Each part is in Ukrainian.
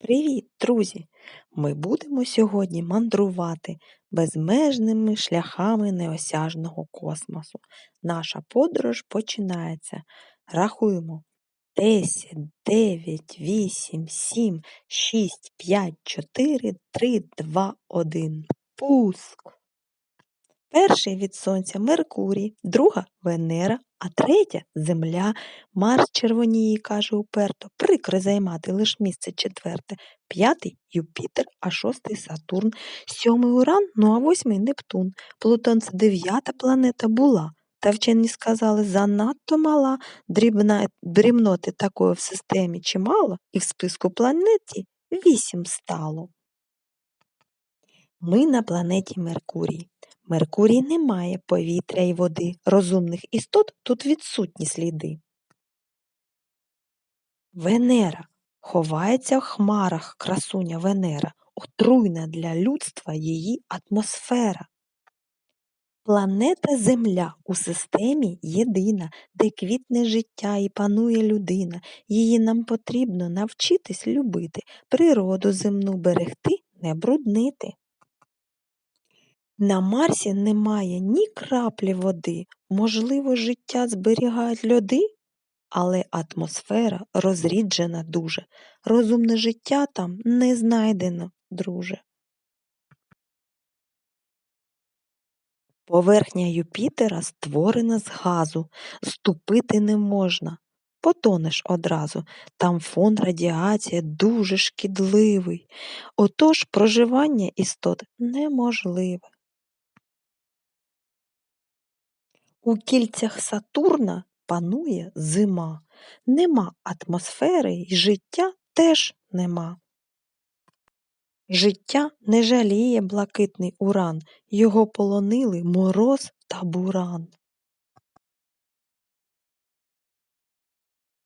Привіт, друзі! Ми будемо сьогодні мандрувати безмежними шляхами неосяжного космосу. Наша подорож починається. Рахуємо 10, 9, 8, 7, 6, 5, 4, 3, 2, 1. Пуск! Перший від сонця Меркурій, друга Венера, а третя Земля. Марс червоніє, каже уперто, прикро займати лиш місце четверте, п'ятий Юпітер, а шостий Сатурн, сьомий Уран, ну а восьмий Нептун. Плутон це дев'ята планета була. Та вчені сказали, занадто мала, дрібна, дрібноти такої в системі чимало, і в списку планеті вісім стало. Ми на планеті Меркурій. Меркурій не має повітря й води, розумних істот тут відсутні сліди. Венера ховається в хмарах красуня Венера, отруйна для людства її атмосфера. Планета Земля у системі єдина, де квітне життя і панує людина. Її нам потрібно навчитись любити, природу земну берегти, не бруднити. На Марсі немає ні краплі води, можливо, життя зберігають льоди, але атмосфера розріджена дуже, розумне життя там не знайдено, друже. Поверхня Юпітера створена з газу, ступити не можна, потонеш одразу, там фон радіація дуже шкідливий, отож проживання істот неможливе. У кільцях Сатурна панує зима, нема атмосфери й життя теж нема. Життя не жаліє блакитний уран, його полонили мороз та буран.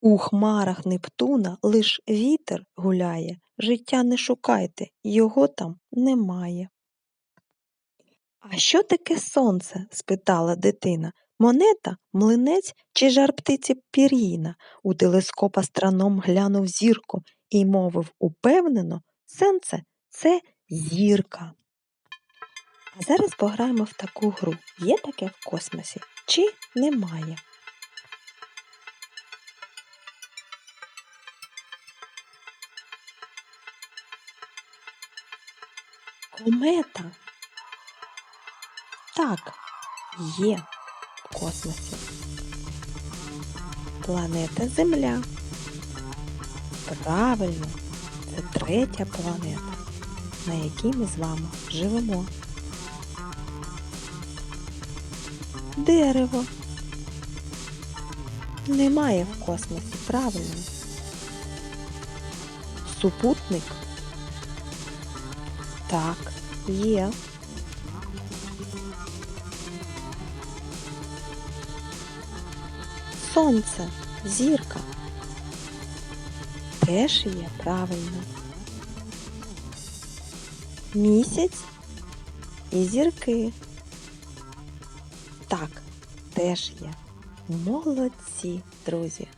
У хмарах Нептуна лиш вітер гуляє, життя не шукайте, його там немає. А що таке сонце? спитала дитина. Монета, млинець чи жар птиці пір'їна? У телескоп астроном глянув зірку і мовив упевнено, сонце це зірка. А зараз пограємо в таку гру. Є таке в космосі чи немає? Комета. Так, є космосі. Планета Земля. Правильно, це третя планета, на якій ми з вами живемо. Дерево. Немає в космосі, правильно. Супутник. Так, є. Сонце, зірка. Теж є правильно. Місяць і зірки. Так, теж є. Молодці, друзі.